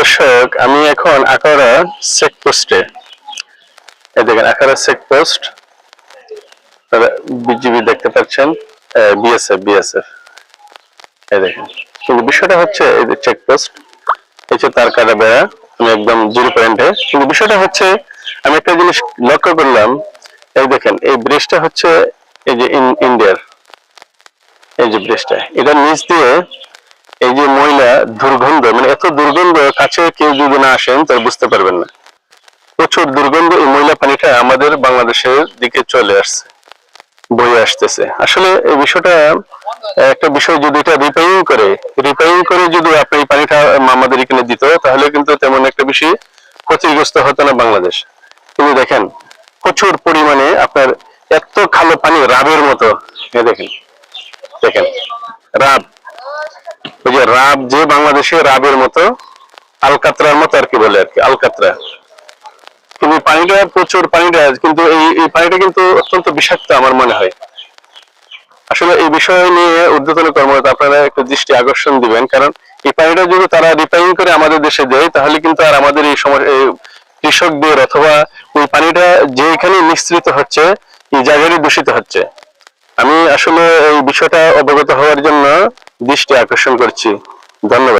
দর্শক, আমি এখন আকারা চেকপোস্টে এই দেখেন, আকারা চেকপোস্ট বিজিবি দেখতে পাচ্ছেন বিএসএফ বিএসএফ এই দেখেন, কিন্তু বিষয়টা হচ্ছে এই যে চেকপোস্ট এই যে তার কাটা বেড়া, আমি একদম জিরো পয়েন্টে। কিন্তু বিষয়টা হচ্ছে, আমি একটা জিনিস লক্ষ্য করলাম, এই দেখেন, এই ব্রিজটা হচ্ছে এই যে ইন্ডিয়ার এই যে ব্রিজটা এটার নিচ দিয়ে এই যে ময়লা দুর্গন্ধ মানে এত দুর্গন্ধ কাছে কেউ যদি না আসেন, তাহলে বুঝতে পারবেন না। প্রচুর দুর্গন্ধ এই ময়লা পানিটা আমাদের বাংলাদেশের দিকে চলে আসছে, বয়ে আসতেছে। আসলে এই বিষয়টা, একটা বিষয় যদি এটা রিপেয়ারিং করে রিপেয়ারিং করে যদি আপনি এই পানিটা আমাদের এখানে দিত, তাহলে কিন্তু তেমন একটা বেশি ক্ষতিগ্রস্ত হতো না বাংলাদেশ। কিন্তু দেখেন, প্রচুর পরিমাণে আপনার এত খালো পানি, রাবের মতো। দেখেন দেখেন, রাব। রাব যে বাংলাদেশে রাবের মতো, আলকাতরার মতো আর কি বলে আর কি, আলকাতরা। কিন্তু পানিটা প্রচুর পানিটা, কিন্তু এই এই পানিটা কিন্তু অত্যন্ত বিষাক্ত আমার মনে হয়। আসলে এই বিষয় নিয়ে ঊর্ধ্বতন কর্মকর্তা আপনারা একটু দৃষ্টি আকর্ষণ দিবেন, কারণ এই পানিটা যদি তারা রিপেয়ারিং করে আমাদের দেশে দেয়, তাহলে কিন্তু আর আমাদের এই সমস্যা কৃষকদের অথবা ওই পানিটা যেখানে মিশ্রিত হচ্ছে, এই জায়গারই দূষিত হচ্ছে। আমি আসলে এই বিষয়টা অবগত হওয়ার জন্য দৃষ্টি আকর্ষণ করছি। ধন্যবাদ।